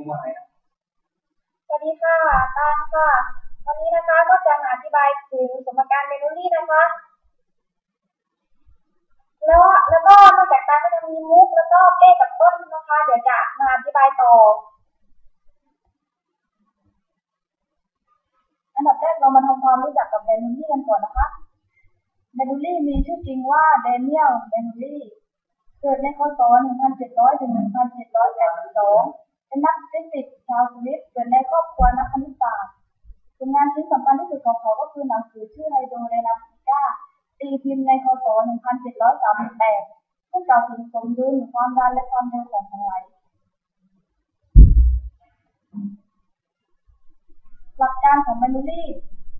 รู้ว่าไรนะสวัสดีค่ะตามค่ะ วันนี้นะคะก็จะมาอธิบายถึงสมการเบนูลี่นะคะ แล้วแล้วก็นอกจากตามก็จะมีมุกแล้วก็เป้กับต้นนะคะ เดี๋ยวจะมาอธิบายต่อ อันดับแรกเรามาทำความรู้จักกับเบนูลี่กันก่อนนะคะเบนูลี่มีชื่อจริงว่าเดเนียลเบนูลี่เกิดในคศ1700ถึง1782 เป็นนักฟิสิกส์ชาวสวิสเกิดในครอบครัวนักคณิตศาสตร์ผลงานชิ้นสำคัญที่สุดของเขาก็คือหนังสือชื่อไฮโดรไดนามิก้าตีพิมพ์ในคศ1738ซึ่งกล่าวถึงสมดุลความดันและความเร็วของของไหลหลักการของแมนูลี่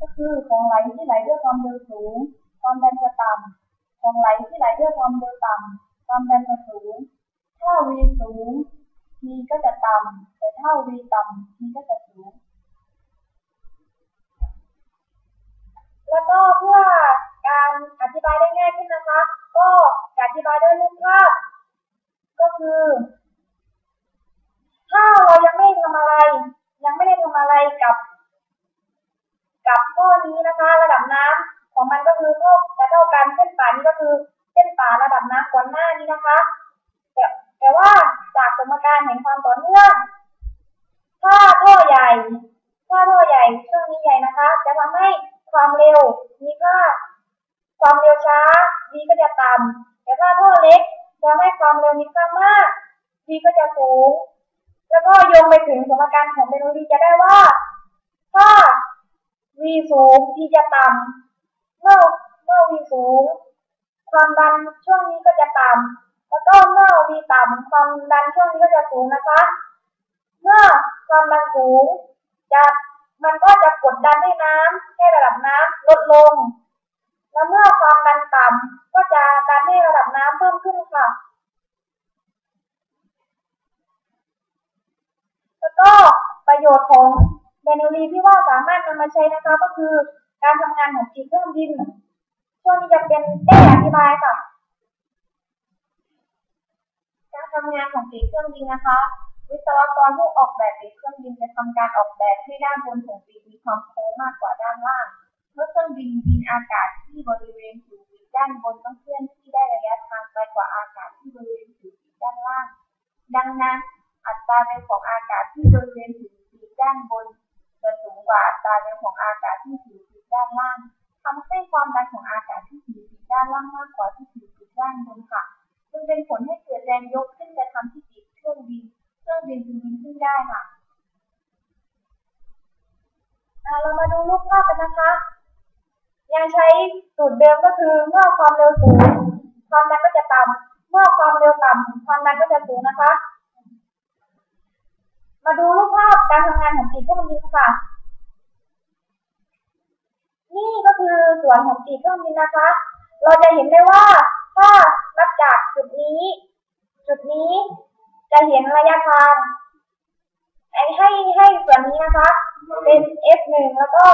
ก็คือของไหลที่ไหลด้วยความเร็วสูง ความดันจะต่ำของไหลที่ไหลด้วยความเร็วต่ำความดันจะสูง ถ้า v สูง t ก็จะต่ำแต่ถ้า v ต่ำ t ก็จะสูง แล้วก็เพื่อการอธิบายได้ง่ายขึ้นนะคะ ก็อธิบายด้วยรูปภาพ ก็คือ ถ้าเรายังไม่ทำอะไร ยังไม่ได้ทำอะไรกับ กับข้อนี้นะคะ ระดับน้ำของมันก็คือเท่าจะเท่ากันเส้นป่านี้ก็คือ เส้นป่าระดับน้ำก่อนหน้านี้นะคะแต่ แต่ว่าจากสมการแห่งความต่อเนื่องถ้าท่อใหญ่ถ้าท่อใหญ่ช่วงนี้ใหญ่นะคะ จะทำให้ความเร็วมีค่าความเร็วช้า v ก็จะต่ำแต่ถ้าท่อเล็กจะให้ความเร็วมีค่ามาก v ก็จะสูง แล้วก็โยงไปถึงสมการของเบนูลีจะได้ว่า ถ้า v สูง t จะต่ำเมื่อเมื่อ v สูง ความดันช่วงนี้ก็จะต่ำ แล้วก็เมื่อ v ต่ำความดันช่วงนี้ก็จะสูงนะคะ เมื่อความดันสูงจะมันก็จะกดดันให้น้ำให้ระดับน้ำลดลง แล้วเมื่อความดันต่ำก็จะดันให้ระดับน้ำเพิ่มขึ้นค่ะ แล้วก็ประโยชน์ของเบนูลีที่ว่าสามารถนำมาใช้นะคะก็คือการทำงานของจีเครื่องบินช่วงนี้จะเป็นเต้อธิบายค่ะ การ สีเครื่องบินนะคะ วิศวกรผู้ออกแบบปีกเครื่องบินจะทำการออกแบบให้ด้านบนของปีกมีความโค้งมากกว่าด้านล่าง เมื่อเครื่องบินบินอากาศที่บริเวณผิวดินด้านบนต้องเคลื่อนที่ได้ระยะทางไกลกว่าอากาศที่บริเวณผิวดินด้านล่าง ดังนั้นอัตราเร็วของอากาศที่บริเวณผิวปีกด้านบน จะสูงกว่าอัตราเร็วของอากาศที่ผิวปีกด้านล่างทำให้ความดันของอากาศที่ผิวปีกด้านล่างมากกว่าที่ผิวปีกด้านบนค่ะ จึงเป็นผลให้เกิดแรงยกขึ้นจะทำให้ปีกเครื่องบิน เครื่องบินจึงบินขึ้นได้ค่ะอ่า เรามาดูรูปภาพกันนะคะ ยังใช้สูตรเดิมก็คือเมื่อความเร็วสูงความดันก็จะต่ำเมื่อความเร็วต่ำความดันก็จะสูงนะคะ มาดูรูปภาพการทำงานของปีกเครื่องบินค่ะ นี่ก็คือส่วนของปีกเครื่องบินนะคะ เราจะเห็นได้ว่าถ้านับจากจุดนี้ จุดนี้จะเห็นระยะทางไอ้ให้ให้ส่วนนี้นะคะ เป็น f หนึ่งแล้วก็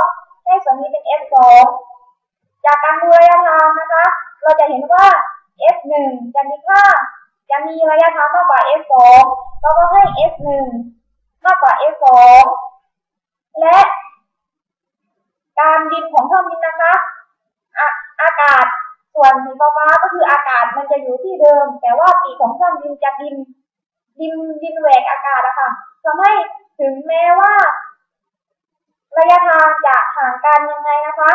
ให้ส่วนนี้เป็น f สองจากการดูระยะทางนะคะ เราจะเห็นว่า f หนึ่งจะมีค่าจะมีระยะทางมากกว่า f สองเราก็ให้ f หนึ่งมากกว่า f สองและการบินของเครื่องบินนะคะออากาศส่วนสีฟ้าก็คืออากาศมันจะอยู่ที่เดิม แต่ว่าปีของเครื่องบินจะบินบินบินแหวกอากาศอะค่ะทำให้ถึงแม้ว่า ระยะทางจะห่างกันยังไงนะคะ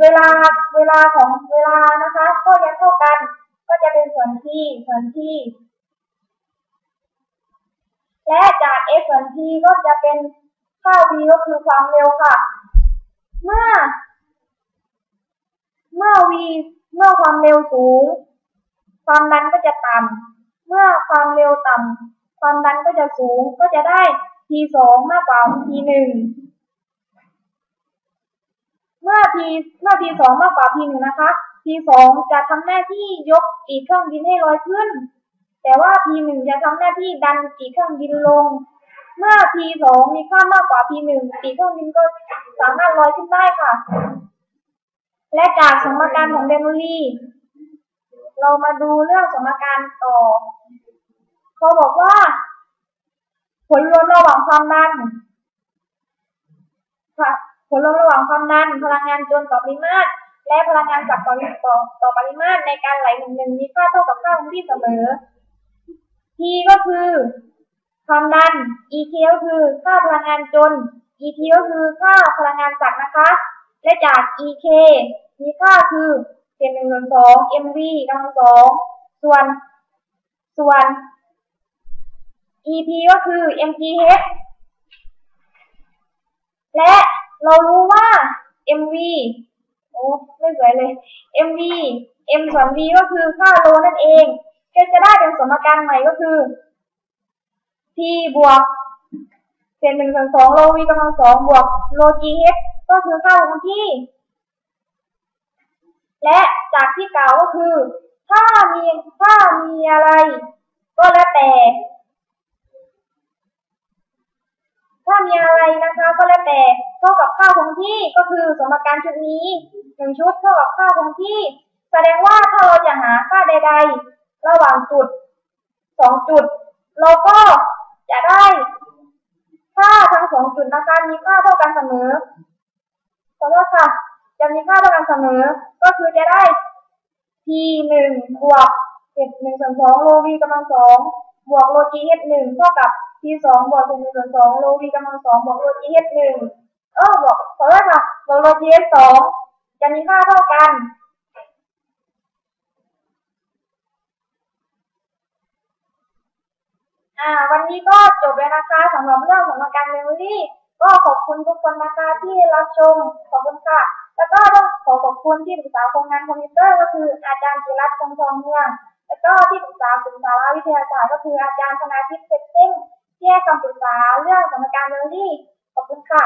เวลาเวลาของเวลานะคะ ก็ยังเท่ากัน ก็จะเป็นส่วนที่ส่วนที่ และจาก f ส่วน t ก็จะเป็นค่า v ก็คือความเร็วค่ะ เมื่อ เมื่อ v เมื่อความเร็วสูง ความดันก็จะต่ำเมื่อความเร็วต่ำความดันก็จะสูงก็จะได้ t สองมากกว่า t หนึ่งเมื่อ t เมื่อ t สองมากกว่า t หนึ่งนะคะ t สองจะทำหน้าที่ยกปีกเครื่องบินให้ลอยขึ้น แต่ว่า t หนึ่งจะทำหน้าที่ดันปีกเครื่องบินลง เมื่อ t สองมีค่ามากกว่า t หนึ่งปีกเครื่องบินก็สามารถลอยขึ้นได้ค่ะ และจากสมการของเบนูลีเรามาดูเรื่องสมการต่อ เขาบอกว่า ผลรวมระหว่างความดันค่ะผลรวมระหว่างความดันพลังงานจนต่อปริมาตร และพลังงานจับต่อต่อต่อปริมาตรในการไหลหนึ่งหนึ่งมีค่าเท่ากับค่าคงที่เสมอ T ก็คือความดัน EK ก็คือค่าพลังงานจน ET ก็คือค่าพลังงานจักรนะคะ และจาก EK มีค่าคือเศษหนึ่งส่วนสอง MV กำลังสองส่วนส่วน EP ก็คือ MGH และเรารู้ว่า MV โอ้ไม่สวยเลย MV M ส่วน V ก็คือค่าโลนั่นเองก็จะได้เป็นสมการใหม่ก็คือ T บวกเศษหนึ่งส่วนสองโล V กำลังสองบวกโล GH ก็คือค่าคงที่ และจากที่กล่าวก็คือ ถ้ามีถ้ามีอะไร ก็แล้วแต่ ถ้ามีอะไรนะคะก็แล้วแต่เท่ากับค่าคงที่ก็คือสมการชุดนี้หนึ่งชุดเท่ากับค่าคงที่ แสดงว่าถ้าเราจะหาค่าใด ๆ ระหว่างจุดสองจุด เราก็จะได้ค่าทั้งสองจุดนะคะมีค่าเท่ากันเสมอขอโทษค่ะจะมีค่าเท่ากันเสมอ ก็คือจะได้ t หนึ่งบวกเศษหนึ่งส่วนสองโล v กำลังสองบวกโล g h หนึ่งเท่ากับ t สองบวกเศษหนึ่งส่วนสองโล v กำลังสองบวกโล g h หนึ่งเออบวกขอโทษค่ะบวกโล g h สองจะมีค่าเท่ากันอ่าวันนี้ก็จบแล้วนะคะสำหรับเรื่องของการเมมโมรี่ก็ขอบคุณทุกคนนะคะที่รับชมขอบคุณค่ะ แล้วก็ต้องขอขอบคุณที่ปรึกษาโครงงานคอมพิวเตอร์ก็คืออาจารย์จิรัตน์คงทองเมือง แล้วก็ที่ปรึกษากลุ่มสาระวิทยาศาสตร์ก็คืออาจารย์ธนาทิพย์เพชรเส้ง ที่ให้คำปรึกษาเรื่องสมการเมมโมรี่ขอบคุณค่ะ